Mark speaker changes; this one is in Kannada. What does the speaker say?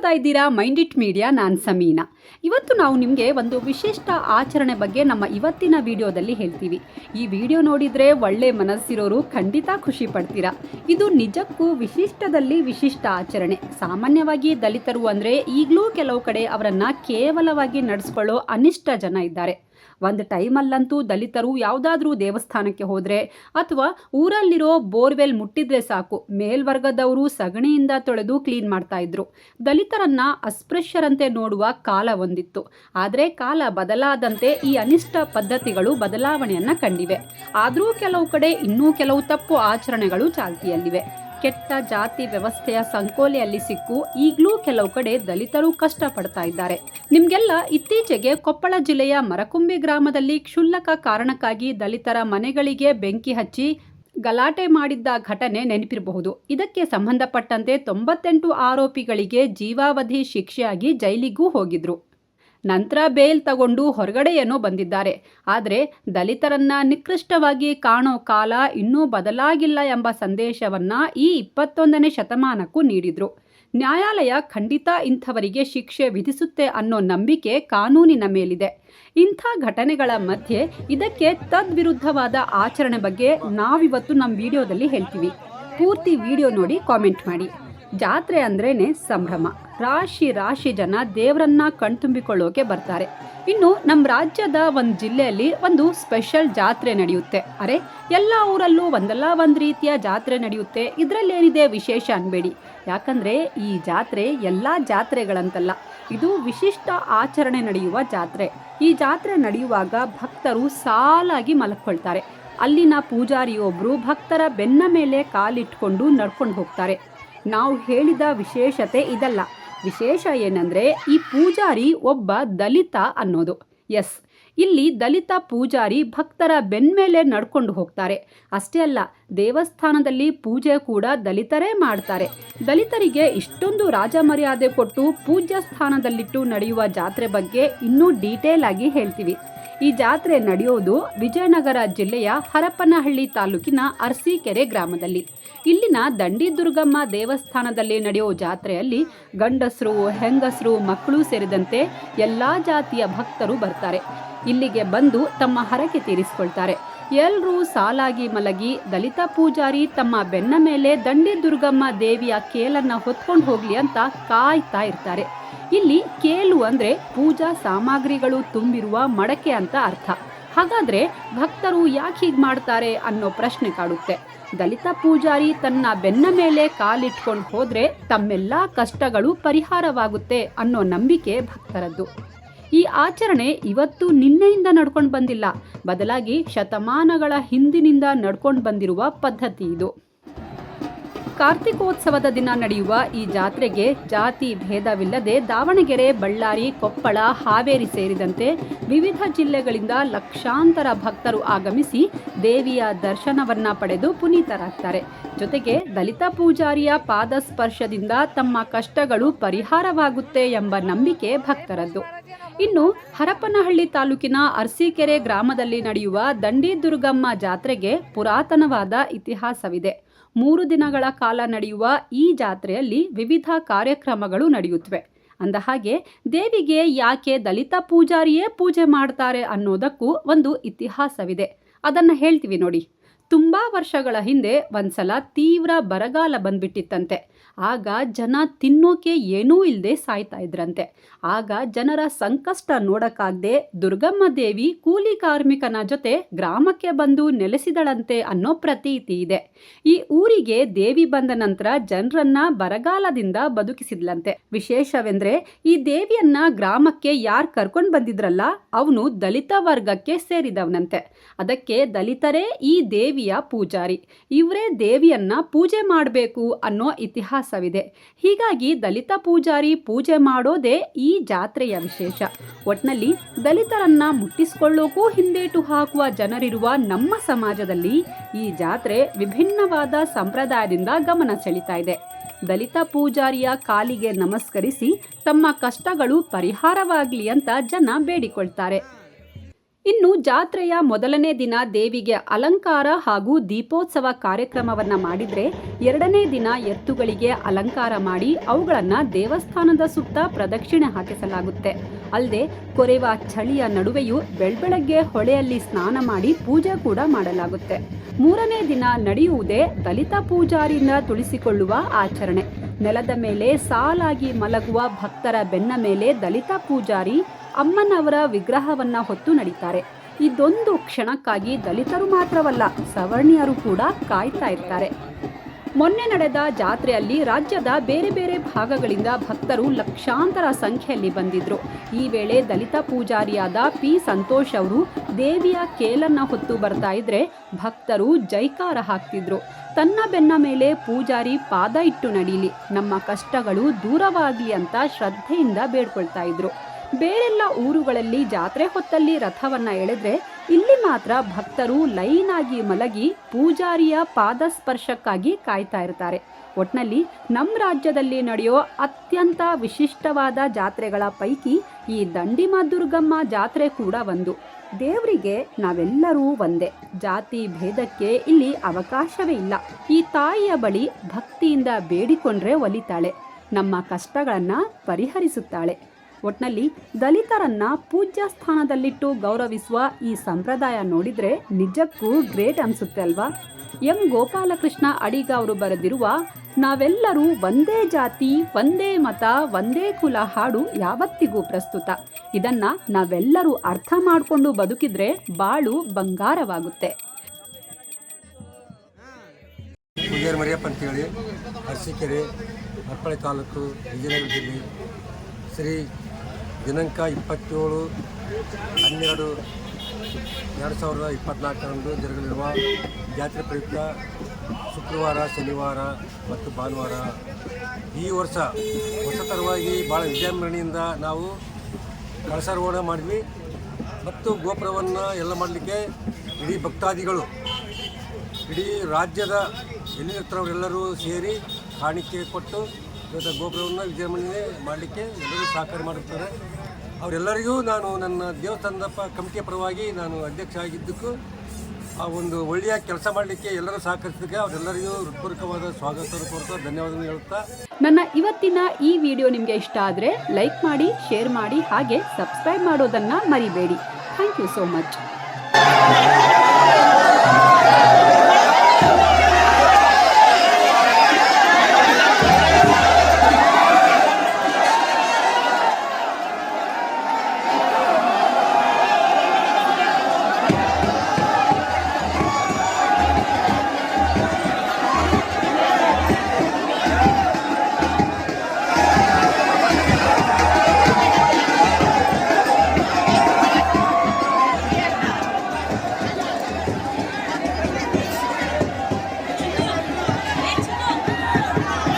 Speaker 1: ನೋಡ್ತಾ ಇದ್ದೀರಾ ಮೈಂಡ್ ಇಟ್ ಮೀಡಿಯಾ, ನಾನು ಸಮೀನಾ. ಇವತ್ತು ನಾವು ನಿಮಗೆ ಒಂದು ವಿಶಿಷ್ಟ ಆಚರಣೆ ಬಗ್ಗೆ ನಮ್ಮ ಇವತ್ತಿನ ವಿಡಿಯೋದಲ್ಲಿ ಹೇಳ್ತೀವಿ. ಈ ವಿಡಿಯೋ ನೋಡಿದರೆ ಒಳ್ಳೆ ಮನಸ್ಸಿರೋರು ಖಂಡಿತ ಖುಷಿ ಪಡ್ತೀರಾ. ಇದು ನಿಜಕ್ಕೂ ವಿಶಿಷ್ಟದಲ್ಲಿ ವಿಶಿಷ್ಟ ಆಚರಣೆ. ಸಾಮಾನ್ಯವಾಗಿ ದಲಿತರು ಅಂದರೆ ಈಗಲೂ ಕೆಲವು ಕಡೆ ಅವರನ್ನು ಕೇವಲವಾಗಿ ನಡೆಸ್ಕೊಳ್ಳೋ ಅನಿಷ್ಟ ಜನ ಇದ್ದಾರೆ. ಒಂದು ಟೈಮಲ್ಲಂತೂ ದಲಿತರು ಯಾವುದಾದ್ರೂ ದೇವಸ್ಥಾನಕ್ಕೆ ಹೋದರೆ ಅಥವಾ ಊರಲ್ಲಿರೋ ಬೋರ್ವೆಲ್ ಮುಟ್ಟಿದ್ರೆ ಸಾಕು, ಮೇಲ್ವರ್ಗದವರು ಸಗಣಿಯಿಂದ ತೊಳೆದು ಕ್ಲೀನ್ ಮಾಡ್ತಾ ಇದ್ರು. ದಲಿತರನ್ನ ಅಸ್ಪೃಶ್ಯರಂತೆ ನೋಡುವ ಕಾಲ ಒಂದಿತ್ತು. ಆದರೆ ಕಾಲ ಬದಲಾದಂತೆ ಈ ಅನಿಷ್ಟ ಪದ್ಧತಿಗಳು ಬದಲಾವಣೆಯನ್ನ ಕಂಡಿವೆ. ಆದರೂ ಕೆಲವು ಕಡೆ ಇನ್ನೂ ಕೆಲವು ತಪ್ಪು ಆಚರಣೆಗಳು ಚಾಲ್ತಿಯಲ್ಲಿವೆ. ಕೆಟ್ಟ ಜಾತಿ ವ್ಯವಸ್ಥೆಯ ಸಂಕೋಲೆಯಲ್ಲಿ ಸಿಕ್ಕು ಈಗಲೂ ಕೆಲವು ಕಡೆ ದಲಿತರು ಕಷ್ಟಪಡ್ತಾ ಇದ್ದಾರೆ. ನಿಮಗೆಲ್ಲ ಇತ್ತೀಚೆಗೆ ಕೊಪ್ಪಳ ಜಿಲ್ಲೆಯ ಮರಕುಂಬಿ ಗ್ರಾಮದಲ್ಲಿ ಕ್ಷುಲ್ಲಕ ಕಾರಣಕ್ಕಾಗಿ ದಲಿತರ ಮನೆಗಳಿಗೆ ಬೆಂಕಿ ಹಚ್ಚಿ ಗಲಾಟೆ ಮಾಡಿದ್ದ ಘಟನೆ ನೆನಪಿರಬಹುದು. ಇದಕ್ಕೆ ಸಂಬಂಧಪಟ್ಟಂತೆ ತೊಂಬತ್ತೆಂಟು ಆರೋಪಿಗಳಿಗೆ ಜೀವಾವಧಿ ಶಿಕ್ಷೆಯಾಗಿ ಜೈಲಿಗೂ ಹೋಗಿದ್ರು. ನಂತರ ಬೇಲ್ ತಗೊಂಡು ಹೊರಗಡೆ ಬಂದಿದ್ದಾರೆ. ಆದರೆ ದಲಿತರನ್ನ ನಿಕೃಷ್ಟವಾಗಿ ಕಾಣೋ ಕಾಲ ಇನ್ನೂ ಬದಲಾಗಿಲ್ಲ ಎಂಬ ಸಂದೇಶವನ್ನ ಈ ಇಪ್ಪತ್ತೊಂದನೇ ಶತಮಾನಕ್ಕೂ ನೀಡಿದ್ರು. ನ್ಯಾಯಾಲಯ ಖಂಡಿತ ಇಂಥವರಿಗೆ ಶಿಕ್ಷೆ ವಿಧಿಸುತ್ತೆ ಅನ್ನೋ ನಂಬಿಕೆ ಕಾನೂನಿನ ಮೇಲಿದೆ. ಇಂಥ ಘಟನೆಗಳ ಮಧ್ಯೆ ಇದಕ್ಕೆ ತದ್ವಿರುದ್ಧವಾದ ಆಚರಣೆ ಬಗ್ಗೆ ನಾವಿವತ್ತು ನಮ್ಮ ವಿಡಿಯೋದಲ್ಲಿ ಹೇಳ್ತೀವಿ. ಪೂರ್ತಿ ವಿಡಿಯೋ ನೋಡಿ ಕಾಮೆಂಟ್ ಮಾಡಿ. ಜಾತ್ರೆ ಅಂದ್ರೇನೆ ಸಂಭ್ರಮ. ರಾಶಿ ರಾಶಿ ಜನ ದೇವರನ್ನ ಕಣ್ತುಂಬಿಕೊಳ್ಳೋಕೆ ಬರ್ತಾರೆ. ಇನ್ನು ನಮ್ಮ ರಾಜ್ಯದ ಒಂದು ಜಿಲ್ಲೆಯಲ್ಲಿ ಒಂದು ಸ್ಪೆಷಲ್ ಜಾತ್ರೆ ನಡೆಯುತ್ತೆ. ಅರೆ, ಎಲ್ಲ ಊರಲ್ಲೂ ಒಂದಲ್ಲ ಒಂದು ರೀತಿಯ ಜಾತ್ರೆ ನಡೆಯುತ್ತೆ. ಇದರಲ್ಲಿ ಏನಿದೆ ವಿಶೇಷ ಅನ್ಬೇಡಿ. ಯಾಕಂದರೆ ಈ ಜಾತ್ರೆ ಎಲ್ಲ ಜಾತ್ರೆಗಳಂತಲ್ಲ. ಇದು ವಿಶಿಷ್ಟ ಆಚರಣೆ ನಡೆಯುವ ಜಾತ್ರೆ. ಈ ಜಾತ್ರೆ ನಡೆಯುವಾಗ ಭಕ್ತರು ಸಾಲಾಗಿ ಮಲಕ್ಕೊಳ್ತಾರೆ ಅಲ್ಲಿನ ಪೂಜಾರಿಯೊಬ್ಬರು ಭಕ್ತರ ಬೆನ್ನ ಮೇಲೆ ಕಾಲಿಟ್ಕೊಂಡು ನಡ್ಕೊಂಡು ಹೋಗ್ತಾರೆ. ನಾವು ಹೇಳಿದ ವಿಶೇಷತೆ ಇದಲ್ಲ. ವಿಶೇಷ ಏನಂದರೆ ಈ ಪೂಜಾರಿ ಒಬ್ಬ ದಲಿತ ಅನ್ನೋದು. ಎಸ್, ಇಲ್ಲಿ ದಲಿತ ಪೂಜಾರಿ ಭಕ್ತರ ಬೆನ್ಮೇಲೆ ನಡ್ಕೊಂಡು ಹೋಗ್ತಾರೆ. ಅಷ್ಟೇ ಅಲ್ಲ, ದೇವಸ್ಥಾನದಲ್ಲಿ ಪೂಜೆ ಕೂಡ ದಲಿತರೇ ಮಾಡ್ತಾರೆ. ದಲಿತರಿಗೆ ಇಷ್ಟೊಂದು ರಾಜಮರ್ಯಾದೆ ಕೊಟ್ಟು ಪೂಜ್ಯ ಸ್ಥಾನದಲ್ಲಿಟ್ಟು ನಡೆಯುವ ಜಾತ್ರೆ ಬಗ್ಗೆ ಇನ್ನೂ ಡೀಟೇಲ್ ಆಗಿ ಹೇಳ್ತೀವಿ. ಈ ಜಾತ್ರೆ ನಡೆಯೋದು ವಿಜಯನಗರ ಜಿಲ್ಲೆಯ ಹರಪನಹಳ್ಳಿ ತಾಲೂಕಿನ ಅರ್ಸಿಕೆರೆ ಗ್ರಾಮದಲ್ಲಿ. ಇಲ್ಲಿನ ದಂಡಿ ದುರ್ಗಮ್ಮ ದೇವಸ್ಥಾನದಲ್ಲಿ ನಡೆಯೋ ಜಾತ್ರೆಯಲ್ಲಿ ಗಂಡಸರು, ಹೆಂಗಸರು, ಮಕ್ಕಳು ಸೇರಿದಂತೆ ಎಲ್ಲ ಜಾತಿಯ ಭಕ್ತರು ಬರ್ತಾರೆ. ಇಲ್ಲಿಗೆ ಬಂದು ತಮ್ಮ ಹರಕೆ ತೀರಿಸ್ಕೊಳ್ತಾರೆ. ಎಲ್ಲರೂ ಸಾಲಾಗಿ ಮಲಗಿ ದಲಿತ ಪೂಜಾರಿ ತಮ್ಮ ಬೆನ್ನ ಮೇಲೆ ದಂಡಿ ದುರ್ಗಮ್ಮ ದೇವಿಯ ಕೇಲನ್ನ ಹೊತ್ಕೊಂಡು ಹೋಗ್ಲಿ ಅಂತ ಕಾಯ್ತಾ ಇರ್ತಾರೆ. ಇಲ್ಲಿ ಕೇಲು ಅಂದ್ರೆ ಪೂಜಾ ಸಾಮಗ್ರಿಗಳು ತುಂಬಿರುವ ಮಡಕೆ ಅಂತ ಅರ್ಥ. ಹಾಗಾದ್ರೆ ಭಕ್ತರು ಯಾಕೆ ಹೀಗೆ ಮಾಡ್ತಾರೆ ಅನ್ನೋ ಪ್ರಶ್ನೆ ಕಾಡುತ್ತೆ. ದಲಿತ ಪೂಜಾರಿ ತನ್ನ ಬೆನ್ನ ಮೇಲೆ ಕಾಲಿಟ್ಕೊಂಡು ಹೋದ್ರೆ ತಮ್ಮೆಲ್ಲ ಕಷ್ಟಗಳು ಪರಿಹಾರವಾಗುತ್ತೆ ಅನ್ನೋ ನಂಬಿಕೆ ಭಕ್ತರದ್ದು. ಈ ಆಚರಣೆ ಇವತ್ತು ನಿನ್ನೆಯಿಂದ ನಡ್ಕೊಂಡು ಬಂದಿಲ್ಲ. ಬದಲಾಗಿ ಶತಮಾನಗಳ ಹಿಂದಿನಿಂದ ನಡ್ಕೊಂಡು ಬಂದಿರುವ ಪದ್ಧತಿ ಇದು. ಕಾರ್ತಿಕೋತ್ಸವದ ದಿನ ನಡೆಯುವ ಈ ಜಾತ್ರೆಗೆ ಜಾತಿ ಭೇದವಿಲ್ಲದೆ ದಾವಣಗೆರೆ, ಬಳ್ಳಾರಿ, ಕೊಪ್ಪಳ, ಹಾವೇರಿ ಸೇರಿದಂತೆ ವಿವಿಧ ಜಿಲ್ಲೆಗಳಿಂದ ಲಕ್ಷಾಂತರ ಭಕ್ತರು ಆಗಮಿಸಿ ದೇವಿಯ ದರ್ಶನವನ್ನ ಪಡೆದು ಪುನೀತರಾಗ್ತಾರೆ. ಜೊತೆಗೆ ದಲಿತ ಪೂಜಾರಿಯ ಪಾದಸ್ಪರ್ಶದಿಂದ ತಮ್ಮ ಕಷ್ಟಗಳು ಪರಿಹಾರವಾಗುತ್ತೆ ಎಂಬ ನಂಬಿಕೆ ಭಕ್ತರದ್ದು. ಇನ್ನು ಹರಪನಹಳ್ಳಿ ತಾಲೂಕಿನ ಅರಸೀಕೆರೆ ಗ್ರಾಮದಲ್ಲಿ ನಡೆಯುವ ದಂಡಿ ದುರ್ಗಮ್ಮ ಜಾತ್ರೆಗೆ ಪುರಾತನವಾದ ಇತಿಹಾಸವಿದೆ. ಮೂರು ದಿನಗಳ ಕಾಲ ನಡೆಯುವ ಈ ಜಾತ್ರೆಯಲ್ಲಿ ವಿವಿಧ ಕಾರ್ಯಕ್ರಮಗಳು ನಡೆಯುತ್ತವೆ. ಅಂದ ಹಾಗೆ ದೇವಿಗೆ ಯಾಕೆ ದಲಿತ ಪೂಜಾರಿಯೇ ಪೂಜೆ ಮಾಡ್ತಾರೆ ಅನ್ನೋದಕ್ಕೂ ಒಂದು ಇತಿಹಾಸವಿದೆ. ಅದನ್ನು ಹೇಳ್ತೀವಿ ನೋಡಿ. ತುಂಬ ವರ್ಷಗಳ ಹಿಂದೆ ಒಂದ್ಸಲ ತೀವ್ರ ಬರಗಾಲ ಬಂದ್ಬಿಟ್ಟಿತ್ತಂತೆ. ಆಗ ಜನ ತಿನ್ನೋಕೆ ಏನೂ ಇಲ್ಲದೆ ಸಾಯ್ತಾ ಇದ್ರಂತೆ. ಆಗ ಜನರ ಸಂಕಷ್ಟ ನೋಡಕ್ಕಾಗದೆ ದುರ್ಗಮ್ಮ ದೇವಿ ಕೂಲಿ ಕಾರ್ಮಿಕನ ಜೊತೆ ಗ್ರಾಮಕ್ಕೆ ಬಂದು ನೆಲೆಸಿದಳಂತೆ ಅನ್ನೋ ಪ್ರತೀತಿ ಇದೆ. ಈ ಊರಿಗೆ ದೇವಿ ಬಂದ ನಂತರ ಜನರನ್ನ ಬರಗಾಲದಿಂದ ಬದುಕಿಸಿದ್ಲಂತೆ. ವಿಶೇಷವೆಂದ್ರೆ ಈ ದೇವಿಯನ್ನ ಗ್ರಾಮಕ್ಕೆ ಯಾರು ಕರ್ಕೊಂಡು ಬಂದಿದ್ರಲ್ಲ, ಅವನು ದಲಿತ ವರ್ಗಕ್ಕೆ ಸೇರಿದವನಂತೆ. ಅದಕ್ಕೆ ದಲಿತರೇ ಈ ದೇವಿಯ ಪೂಜಾರಿ. ಇವರೇ ದೇವಿಯನ್ನ ಪೂಜೆ ಮಾಡಬೇಕು ಅನ್ನೋ ಇತಿಹಾಸವಿದೆ. ಹೀಗಾಗಿ ದಲಿತ ಪೂಜಾರಿ ಪೂಜೆ ಮಾಡೋದೇ ಈ ಜಾತ್ರೆಯ ವಿಶೇಷ. ಒಟ್ನಲ್ಲಿ ದಲಿತರನ್ನ ಮುಟ್ಟಿಸ್ಕೊಳ್ಳೋಕೂ ಹಿಂದೇಟು ಹಾಕುವ ಜನರಿರುವ ನಮ್ಮ ಸಮಾಜದಲ್ಲಿ ಈ ಜಾತ್ರೆ ವಿಭಿನ್ನವಾದ ಸಂಪ್ರದಾಯದಿಂದ ಗಮನ ಸೆಳೀತಾ ಇದೆ. ದಲಿತ ಪೂಜಾರಿಯ ಕಾಲಿಗೆ ನಮಸ್ಕರಿಸಿ ತಮ್ಮ ಕಷ್ಟಗಳು ಪರಿಹಾರವಾಗಲಿ ಅಂತ ಜನ ಬೇಡಿಕೊಳ್ತಾರೆ. ಇನ್ನು ಜಾತ್ರೆಯ ಮೊದಲನೇ ದಿನ ದೇವಿಗೆ ಅಲಂಕಾರ ಹಾಗೂ ದೀಪೋತ್ಸವ ಕಾರ್ಯಕ್ರಮವನ್ನ ಮಾಡಿದ್ರೆ ಎರಡನೇ ದಿನ ಎತ್ತುಗಳಿಗೆ ಅಲಂಕಾರ ಮಾಡಿ ಅವುಗಳನ್ನ ದೇವಸ್ಥಾನದ ಸುತ್ತ ಪ್ರದಕ್ಷಿಣೆ ಹಾಕಿಸಲಾಗುತ್ತೆ. ಅಲ್ಲದೆ ಕೊರೆವ ಚಳಿಯ ನಡುವೆಯೂ ಬೆಳ್ಬೆಳಗ್ಗೆ ಹೊಳೆಯಲ್ಲಿ ಸ್ನಾನ ಮಾಡಿ ಪೂಜೆ ಕೂಡ ಮಾಡಲಾಗುತ್ತೆ. ಮೂರನೇ ದಿನ ನಡೆಯುವುದೇ ದಲಿತ ಪೂಜಾರಿಯಿಂದ ತುಳಿಸಿಕೊಳ್ಳುವ ಆಚರಣೆ. ನೆಲದ ಮೇಲೆ ಸಾಲಾಗಿ ಮಲಗುವ ಭಕ್ತರ ಬೆನ್ನ ಮೇಲೆ ದಲಿತ ಪೂಜಾರಿ ಅಮ್ಮನವರ ವಿಗ್ರಹವನ್ನ ಹೊತ್ತು ನಡೀತಾರೆ. ಇದೊಂದು ಕ್ಷಣಕ್ಕಾಗಿ ದಲಿತರು ಮಾತ್ರವಲ್ಲ, ಸವರ್ಣಿಯರು ಕೂಡ ಕಾಯ್ತಾ ಇರ್ತಾರೆ. ಮೊನ್ನೆ ನಡೆದ ಜಾತ್ರೆಯಲ್ಲಿ ರಾಜ್ಯದ ಬೇರೆ ಬೇರೆ ಭಾಗಗಳಿಂದ ಭಕ್ತರು ಲಕ್ಷಾಂತರ ಸಂಖ್ಯೆಯಲ್ಲಿ ಬಂದಿದ್ರು. ಈ ವೇಳೆ ದಲಿತ ಪೂಜಾರಿಯಾದ ಪಿ ಸಂತೋಷ್ ಅವರು ದೇವಿಯ ಕೇಲನ್ನ ಹೊತ್ತು ಬರ್ತಾ ಇದ್ರೆ ಭಕ್ತರು ಜೈಕಾರ ಹಾಕ್ತಿದ್ರು. ತನ್ನ ಬೆನ್ನ ಮೇಲೆ ಪೂಜಾರಿ ಪಾದ ಇಟ್ಟು ನಡೀಲಿ, ನಮ್ಮ ಕಷ್ಟಗಳು ದೂರವಾಗಲಿ ಅಂತ ಶ್ರದ್ಧೆಯಿಂದ ಬೇಡ್ಕೊಳ್ತಾ ಇದ್ರು. ಬೇರೆಲ್ಲ ಊರುಗಳಲ್ಲಿ ಜಾತ್ರೆ ಹೊತ್ತಲ್ಲಿ ರಥವನ್ನ ಎಳೆದ್ರೆ ಇಲ್ಲಿ ಮಾತ್ರ ಭಕ್ತರು ಲೈನ್ ಆಗಿ ಮಲಗಿ ಪೂಜಾರಿಯ ಪಾದ ಸ್ಪರ್ಶಕ್ಕಾಗಿ ಕಾಯ್ತಾ ಇರ್ತಾರೆ. ಒಟ್ನಲ್ಲಿ ನಮ್ಮ ರಾಜ್ಯದಲ್ಲಿ ನಡೆಯೋ ಅತ್ಯಂತ ವಿಶಿಷ್ಟವಾದ ಜಾತ್ರೆಗಳ ಪೈಕಿ ಈ ದಂಡಿಮ ದುರ್ಗಮ್ಮ ಜಾತ್ರೆ ಕೂಡ ಒಂದು. ದೇವರಿಗೆ ನಾವೆಲ್ಲರೂ ಒಂದೇ. ಜಾತಿ ಭೇದಕ್ಕೆ ಇಲ್ಲಿ ಅವಕಾಶವೇ ಇಲ್ಲ. ಈ ತಾಯಿಯ ಬಳಿ ಭಕ್ತಿಯಿಂದ ಬೇಡಿಕೊಂಡ್ರೆ ಒಲಿತಾಳೆ. ನಮ್ಮ ಕಷ್ಟಗಳನ್ನ ಪರಿಹರಿಸುತ್ತಾಳೆ. ಒಟ್ನಲ್ಲಿ ದಲಿತರನ್ನ ಪೂಜ್ಯ ಸ್ಥಾನದಲ್ಲಿಟ್ಟು ಗೌರವಿಸುವ ಈ ಸಂಪ್ರದಾಯ ನೋಡಿದ್ರೆ ನಿಜಕ್ಕೂ ಗ್ರೇಟ್ ಅನ್ಸುತ್ತೆ ಅಲ್ವಾ? ಎಂ. ಗೋಪಾಲಕೃಷ್ಣ ಅಡಿಗ ಅವರು ಬರೆದಿರುವ, ನಾವೆಲ್ಲರೂ ಒಂದೇ ಜಾತಿ, ಒಂದೇ ಮತ, ಒಂದೇ ಕುಲ ಹಾಡು ಯಾವತ್ತಿಗೂ ಪ್ರಸ್ತುತ. ಇದನ್ನ ನಾವೆಲ್ಲರೂ ಅರ್ಥ ಮಾಡಿಕೊಂಡು ಬದುಕಿದ್ರೆ ಬಾಳು ಬಂಗಾರವಾಗುತ್ತೆ.
Speaker 2: ಮರಿಯಪ್ಪ ಅಂತೇಳಿ, ಅರಸೀಕೆರೆ ಹಪ್ಪಳೆ ತಾಲೂಕು, ವಿಜಯನಗರ ಜಿಲ್ಲೆ, ಶ್ರೀ ದಿನಾಂಕ ಇಪ್ಪತ್ತೇಳು ಹನ್ನೆರಡು ಎರಡು ಸಾವಿರದ ಇಪ್ಪತ್ನಾಲ್ಕರಂದು ಜರುಗಲಿರುವ ಜಾತ್ರೆ ಪ್ರಯುಕ್ತ ಶುಕ್ರವಾರ, ಶನಿವಾರ ಮತ್ತು ಭಾನುವಾರ. ಈ ವರ್ಷ ಹೊಸತರವಾಗಿ ಭಾಳ ವಿಜೃಂಭಣೆಯಿಂದ ನಾವು ಕಳಸಾರೋಹಣ ಮಾಡಿದ್ವಿ ಮತ್ತು ಗೋಪುರವನ್ನು ಎಲ್ಲ ಮಾಡಲಿಕ್ಕೆ ಇಡೀ ಭಕ್ತಾದಿಗಳು, ಇಡೀ ರಾಜ್ಯದ ಎಲ್ಲಿರ್ತಾರವರೆಲ್ಲರೂ ಸೇರಿ ಕಾಣಿಕೆ ಕೊಟ್ಟು ಇವತ್ತು ಗೋಪುರವನ್ನು ವಿಜೃಂಭಣೆ ಮಾಡಲಿಕ್ಕೆ ಎಲ್ಲರೂ ಸಹಕಾರ ಮಾಡುತ್ತಾರೆ ಅವರೆಲ್ಲರಿಗೂ ನಾನು ನನ್ನ ದೇವಸ್ಥಾನದ ಪ ಕಮಿಟಿಯ ಪರವಾಗಿ ನಾನು ಅಧ್ಯಕ್ಷ ಆಗಿದ್ದಕ್ಕೂ ಆ ಒಂದು ಒಳ್ಳೆಯ ಕೆಲಸ ಮಾಡಲಿಕ್ಕೆ ಎಲ್ಲರೂ ಸಹಕರಿಸಿದ್ದಕ್ಕೆ ಅವರೆಲ್ಲರಿಗೂ ಹೃತ್ಪೂರ್ವಕವಾದ ಸ್ವಾಗತ ಕೋರ್ತಾ ಧನ್ಯವಾದಗಳು ಹೇಳುತ್ತಾ.
Speaker 1: ನನ್ನ ಇವತ್ತಿನ ಈ ವಿಡಿಯೋ ನಿಮಗೆ ಇಷ್ಟ ಆದರೆ ಲೈಕ್ ಮಾಡಿ, ಶೇರ್ ಮಾಡಿ, ಹಾಗೆ ಸಬ್ಸ್ಕ್ರೈಬ್ ಮಾಡೋದನ್ನು ಮರಿಬೇಡಿ. Thank you so much.